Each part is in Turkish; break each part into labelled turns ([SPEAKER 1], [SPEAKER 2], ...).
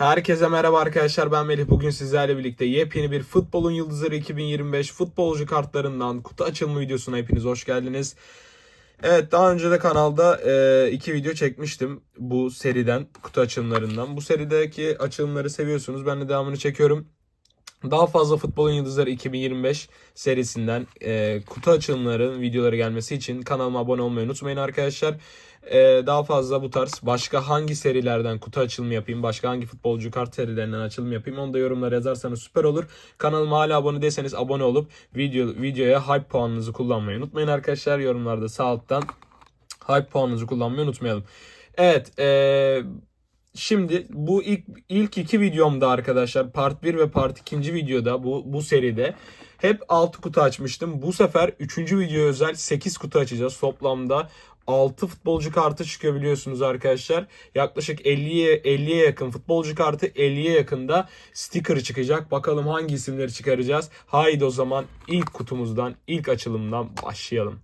[SPEAKER 1] Herkese merhaba arkadaşlar ben Melih. Bugün sizlerle birlikte yepyeni bir Futbolun Yıldızları 2025 futbolcu kartlarından kutu açılımı videosuna hepiniz hoş geldiniz. Evet daha önce de kanalda e, iki video çekmiştim bu seriden kutu açılımlarından. Bu serideki açılımları seviyorsunuz. Ben de devamını çekiyorum. Daha fazla Futbolun Yıldızları 2025 serisinden e, kutu açılımları videoları gelmesi için kanalıma abone olmayı unutmayın arkadaşlar. E, daha fazla bu tarz başka hangi serilerden kutu açılımı yapayım, başka hangi futbolcu kart serilerinden açılım yapayım onu da yorumlara yazarsanız süper olur. Kanalıma hala abone değilseniz abone olup video videoya hype puanınızı kullanmayı unutmayın arkadaşlar. Yorumlarda sağ alttan hype puanınızı kullanmayı unutmayalım. Evet, e, Şimdi bu ilk ilk iki videomda arkadaşlar part 1 ve part 2. videoda bu bu seride hep 6 kutu açmıştım. Bu sefer 3. video özel 8 kutu açacağız. Toplamda 6 futbolcu kartı çıkıyor biliyorsunuz arkadaşlar. Yaklaşık 50'ye 50'ye yakın futbolcu kartı, 50'ye yakın da sticker çıkacak. Bakalım hangi isimleri çıkaracağız. Haydi o zaman ilk kutumuzdan, ilk açılımdan başlayalım.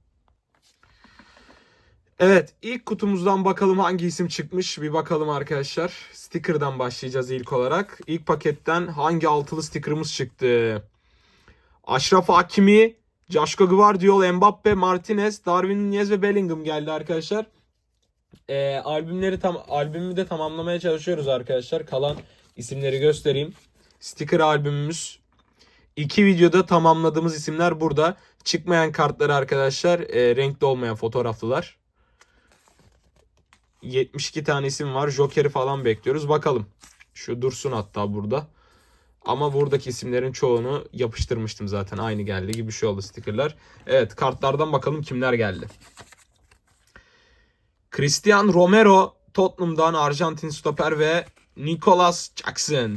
[SPEAKER 1] Evet ilk kutumuzdan bakalım hangi isim çıkmış bir bakalım arkadaşlar. Sticker'dan başlayacağız ilk olarak. İlk paketten hangi altılı sticker'ımız çıktı? Aşraf Hakimi, Joshua Guardiol, Mbappe, Martinez, Darwin Nunez ve Bellingham geldi arkadaşlar. Ee, albümleri tam albümü de tamamlamaya çalışıyoruz arkadaşlar. Kalan isimleri göstereyim. Sticker albümümüz. İki videoda tamamladığımız isimler burada. Çıkmayan kartları arkadaşlar e, renkli olmayan fotoğraflılar. 72 tane isim var. Joker'i falan bekliyoruz. Bakalım. Şu dursun hatta burada. Ama buradaki isimlerin çoğunu yapıştırmıştım zaten. Aynı geldi gibi bir şey oldu stickerlar. Evet kartlardan bakalım kimler geldi. Christian Romero Tottenham'dan Arjantin stoper ve Nicolas Jackson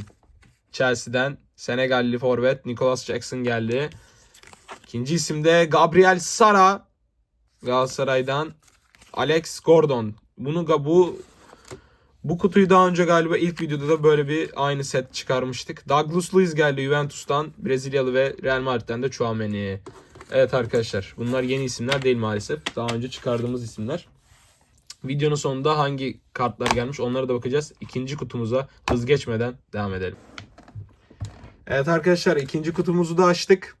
[SPEAKER 1] Chelsea'den Senegalli forvet Nicolas Jackson geldi. İkinci isim de Gabriel Sara Galatasaray'dan Alex Gordon. Bunu bu bu kutuyu daha önce galiba ilk videoda da böyle bir aynı set çıkarmıştık. Douglas Luiz geldi Juventus'tan, Brezilyalı ve Real Madrid'den de Chouameni. Evet arkadaşlar bunlar yeni isimler değil maalesef. Daha önce çıkardığımız isimler. Videonun sonunda hangi kartlar gelmiş onlara da bakacağız. İkinci kutumuza hız geçmeden devam edelim. Evet arkadaşlar ikinci kutumuzu da açtık.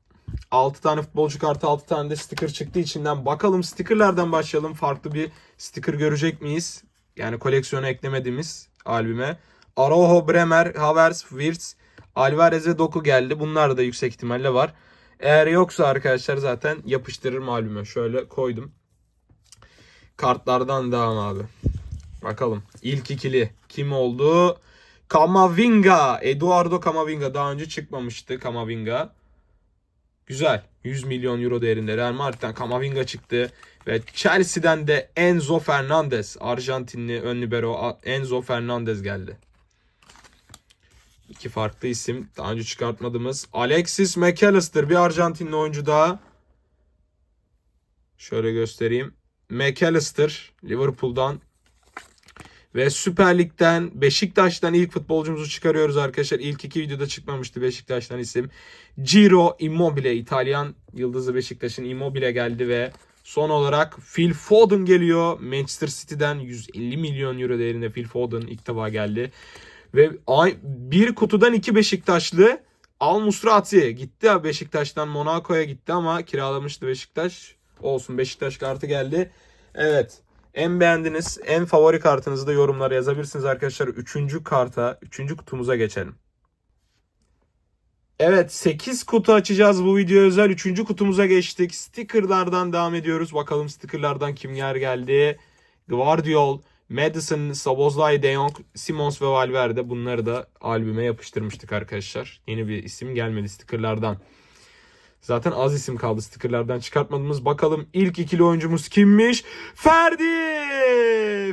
[SPEAKER 1] 6 tane futbolcu kartı 6 tane de sticker çıktı içinden. Bakalım stickerlardan başlayalım. Farklı bir sticker görecek miyiz? Yani koleksiyona eklemediğimiz albüme. Araujo, Bremer, Havertz, Wirtz, Alvarez Doku geldi. Bunlar da yüksek ihtimalle var. Eğer yoksa arkadaşlar zaten yapıştırırım albüme. Şöyle koydum. Kartlardan devam abi. Bakalım. İlk ikili kim oldu? Kamavinga. Eduardo Kamavinga. Daha önce çıkmamıştı Kamavinga. Güzel. 100 milyon euro değerinde Real Madrid'den Kamavinga çıktı. Ve Chelsea'den de Enzo Fernandez. Arjantinli ön libero Enzo Fernandez geldi. İki farklı isim. Daha önce çıkartmadığımız. Alexis McAllister. Bir Arjantinli oyuncu daha. Şöyle göstereyim. McAllister. Liverpool'dan. Ve Süper Lig'den Beşiktaş'tan ilk futbolcumuzu çıkarıyoruz arkadaşlar. İlk iki videoda çıkmamıştı Beşiktaş'tan isim. Ciro Immobile İtalyan yıldızı Beşiktaş'ın Immobile geldi ve son olarak Phil Foden geliyor. Manchester City'den 150 milyon euro değerinde Phil Foden ilk defa geldi. Ve bir kutudan iki Beşiktaşlı Al Musrati gitti ya Beşiktaş'tan Monaco'ya gitti ama kiralamıştı Beşiktaş. Olsun Beşiktaş kartı geldi. Evet. En beğendiğiniz, en favori kartınızı da yorumlara yazabilirsiniz arkadaşlar. Üçüncü karta, üçüncü kutumuza geçelim. Evet 8 kutu açacağız bu video özel. Üçüncü kutumuza geçtik. Stickerlardan devam ediyoruz. Bakalım stickerlardan kimler geldi. Guardiol, Madison, Sabozlay, De Jong, Simons ve Valverde. Bunları da albüme yapıştırmıştık arkadaşlar. Yeni bir isim gelmedi stickerlardan. Zaten az isim kaldı stickerlardan çıkartmadığımız. Bakalım ilk ikili oyuncumuz kimmiş? Ferdi!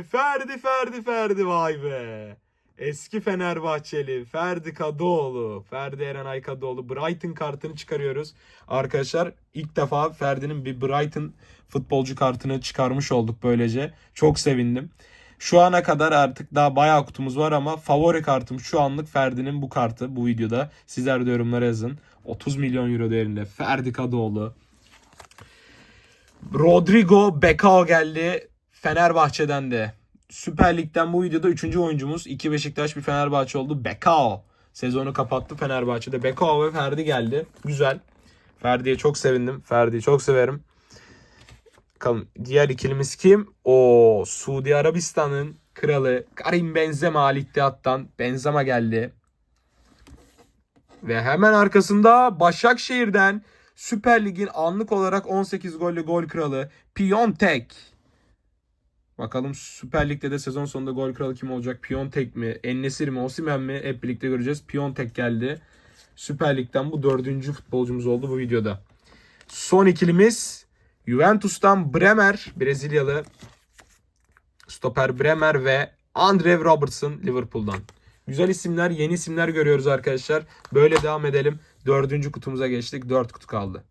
[SPEAKER 1] Ferdi, Ferdi, Ferdi vay be. Eski Fenerbahçeli Ferdi Kadıoğlu. Ferdi Erenay Kadıoğlu. Brighton kartını çıkarıyoruz. Arkadaşlar ilk defa Ferdi'nin bir Brighton futbolcu kartını çıkarmış olduk böylece. Çok sevindim. Şu ana kadar artık daha bayağı kutumuz var ama favori kartım şu anlık Ferdi'nin bu kartı bu videoda. Sizler de yorumlara yazın. 30 milyon euro değerinde Ferdi Kadıoğlu. Rodrigo Bekao geldi Fenerbahçe'den de. Süper Lig'den bu videoda 3. oyuncumuz. 2 Beşiktaş bir Fenerbahçe oldu. Bekao. Sezonu kapattı Fenerbahçe'de. Bekao ve Ferdi geldi. Güzel. Ferdi'ye çok sevindim. Ferdi'yi çok severim. Bakalım diğer ikilimiz kim? O Suudi Arabistan'ın kralı Karim Benzema Al İttihat'tan Benzema geldi. Ve hemen arkasında Başakşehir'den Süper Lig'in anlık olarak 18 gollü gol kralı Piontek. Bakalım Süper Lig'de de sezon sonunda gol kralı kim olacak? Piontek mi? Ennesir mi? Osimhen mi? Hep birlikte göreceğiz. Piontek geldi. Süper Lig'den bu dördüncü futbolcumuz oldu bu videoda. Son ikilimiz Juventus'tan Bremer, Brezilyalı stoper Bremer ve Andre Robertson Liverpool'dan. Güzel isimler, yeni isimler görüyoruz arkadaşlar. Böyle devam edelim. Dördüncü kutumuza geçtik. Dört kutu kaldı.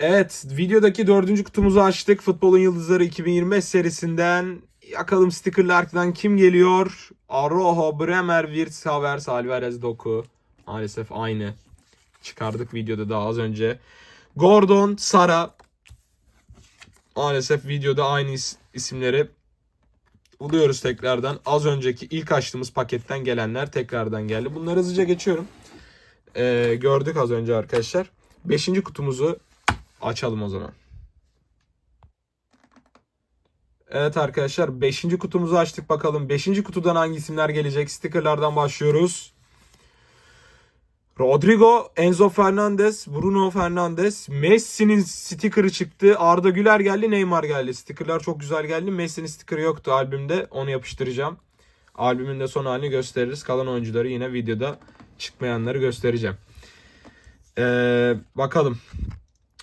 [SPEAKER 1] Evet, videodaki dördüncü kutumuzu açtık. Futbolun Yıldızları 2025 serisinden. Yakalım stickerlardan kim geliyor? Aroho, Bremer, Wirtz, Havertz, Alvarez, Doku. Maalesef aynı. Çıkardık videoda daha az önce. Gordon, Sara. Maalesef videoda aynı is- isimleri buluyoruz tekrardan. Az önceki ilk açtığımız paketten gelenler tekrardan geldi. Bunları hızlıca geçiyorum. Ee, gördük az önce arkadaşlar. Beşinci kutumuzu açalım o zaman. Evet arkadaşlar 5. kutumuzu açtık bakalım. 5. kutudan hangi isimler gelecek? Stickerlardan başlıyoruz. Rodrigo, Enzo Fernandez, Bruno Fernandes, Messi'nin sticker'ı çıktı. Arda Güler geldi, Neymar geldi. Sticker'lar çok güzel geldi. Messi'nin sticker'ı yoktu albümde. Onu yapıştıracağım. Albümün de son halini gösteririz. Kalan oyuncuları yine videoda çıkmayanları göstereceğim. Ee, bakalım.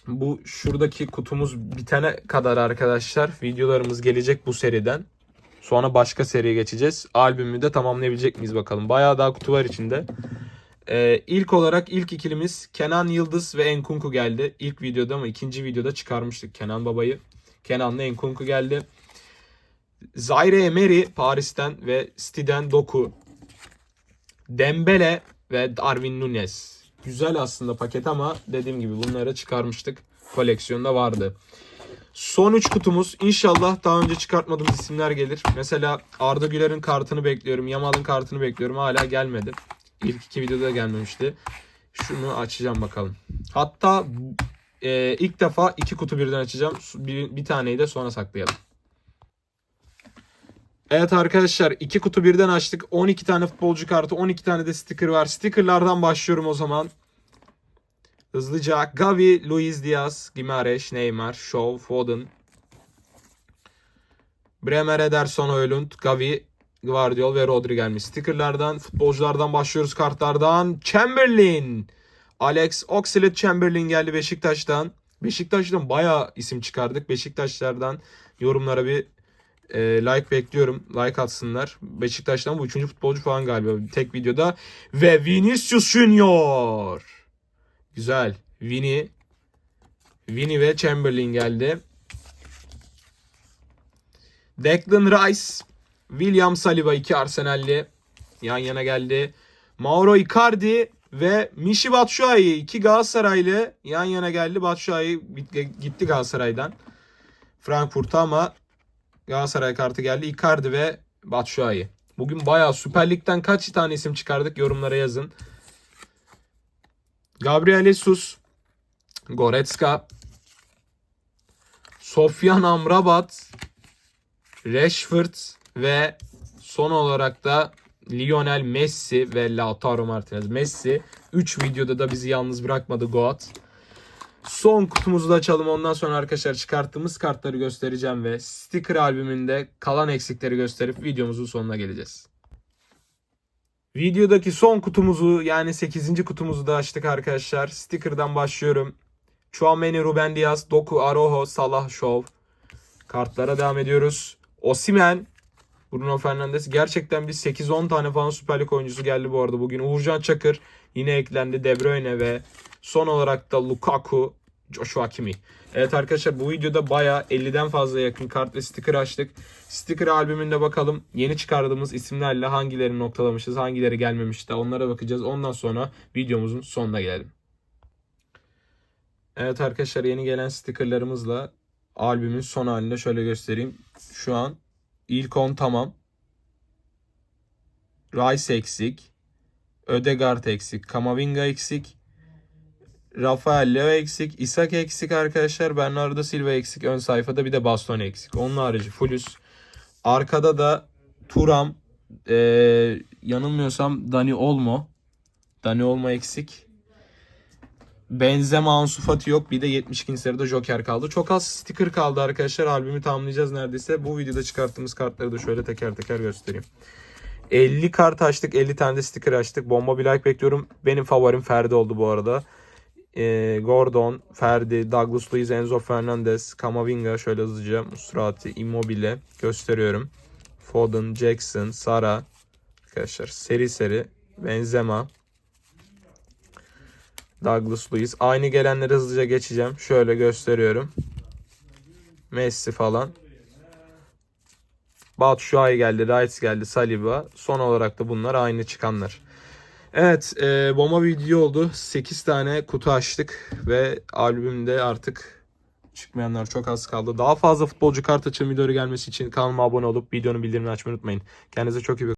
[SPEAKER 1] Bu şuradaki kutumuz bitene kadar arkadaşlar videolarımız gelecek bu seriden. Sonra başka seriye geçeceğiz. Albümü de tamamlayabilecek miyiz bakalım. Bayağı daha kutu var içinde. Ee, ilk olarak ilk ikilimiz Kenan Yıldız ve Enkunku geldi. İlk videoda ama ikinci videoda çıkarmıştık Kenan Baba'yı. Kenan'la Enkunku geldi. Zaire Emery Paris'ten ve Stiden Doku. Dembele ve Darwin Nunez. Güzel aslında paket ama dediğim gibi bunları çıkarmıştık. Koleksiyonda vardı. Son 3 kutumuz. İnşallah daha önce çıkartmadığımız isimler gelir. Mesela Arda Güler'in kartını bekliyorum. Yamal'ın kartını bekliyorum. Hala gelmedi. İlk iki videoda gelmemişti. Şunu açacağım bakalım. Hatta e, ilk defa iki kutu birden açacağım. Bir, bir taneyi de sonra saklayalım. Evet arkadaşlar iki kutu birden açtık. 12 tane futbolcu kartı 12 tane de sticker var. Stickerlardan başlıyorum o zaman. Hızlıca Gavi, Luis Diaz, Gimareş, Neymar, Shaw, Foden. Bremer, Ederson, Höylund, Gavi, Guardiol ve Rodri gelmiş. Stickerlardan, futbolculardan başlıyoruz kartlardan. Chamberlain. Alex Oxlade-Chamberlain geldi Beşiktaş'tan. Beşiktaş'tan bayağı isim çıkardık. Beşiktaşlardan yorumlara bir e, like bekliyorum. Like atsınlar. Beşiktaş'tan bu üçüncü futbolcu falan galiba. Tek videoda. Ve Vinicius Junior. Güzel. Vini. Vini ve Chamberlain geldi. Declan Rice. William Saliba iki Arsenalli yan yana geldi. Mauro Icardi ve Michi Batshuayi iki Galatasaraylı yan yana geldi. Batshuayi gitti Galatasaray'dan. Frankfurt'a ama Galatasaray kartı geldi. Icardi ve Batshuayi. Bugün bayağı Süper Lig'den kaç tane isim çıkardık yorumlara yazın. Gabriel Jesus, Goretzka, Sofyan Amrabat, Rashford ve son olarak da Lionel Messi ve Lautaro Martinez. Messi 3 videoda da bizi yalnız bırakmadı Goat. Son kutumuzu da açalım. Ondan sonra arkadaşlar çıkarttığımız kartları göstereceğim ve sticker albümünde kalan eksikleri gösterip videomuzun sonuna geleceğiz. Videodaki son kutumuzu yani 8. kutumuzu da açtık arkadaşlar. Sticker'dan başlıyorum. Chouameni, Ruben Diaz, Doku, Aroho, Salah, Show. Kartlara devam ediyoruz. Osimen, Bruno Fernandes. Gerçekten bir 8-10 tane falan Süper Lig oyuncusu geldi bu arada bugün. Uğurcan Çakır yine eklendi. De Bruyne ve son olarak da Lukaku Joshua Kimi. Evet arkadaşlar bu videoda baya 50'den fazla yakın kart ve sticker açtık. Sticker albümünde bakalım yeni çıkardığımız isimlerle hangilerini noktalamışız, hangileri gelmemiş de onlara bakacağız. Ondan sonra videomuzun sonuna gelelim. Evet arkadaşlar yeni gelen stickerlarımızla albümün son halinde şöyle göstereyim. Şu an ilk 10 tamam. Rice eksik. Ödegaard eksik. Kamavinga eksik. Rafael Leo eksik. Isak eksik arkadaşlar. Bernardo Silva eksik. Ön sayfada bir de Bastoni eksik. Onun harici Fulus. Arkada da Turam. Ee, yanılmıyorsam Dani Olmo. Dani Olmo eksik. Benzema Ansu Fati yok. Bir de 72. sırada Joker kaldı. Çok az sticker kaldı arkadaşlar. Albümü tamamlayacağız neredeyse. Bu videoda çıkarttığımız kartları da şöyle teker teker göstereyim. 50 kart açtık. 50 tane de sticker açtık. Bomba bir like bekliyorum. Benim favorim Ferdi oldu bu arada. Ee, Gordon, Ferdi, Douglas Luiz, Enzo Fernandez, Kamavinga şöyle hızlıca Musrati, Immobile gösteriyorum. Foden, Jackson, Sara arkadaşlar seri seri Benzema, Douglas Luiz. Aynı gelenleri hızlıca geçeceğim. Şöyle gösteriyorum. Messi falan. Batu Şuay geldi, Rice geldi, Saliba. Son olarak da bunlar aynı çıkanlar. Evet, e, bomba video oldu. 8 tane kutu açtık ve albümde artık çıkmayanlar çok az kaldı. Daha fazla futbolcu kart açılım videoları gelmesi için kanalıma abone olup videonun bildirimini açmayı unutmayın. Kendinize çok iyi bakın.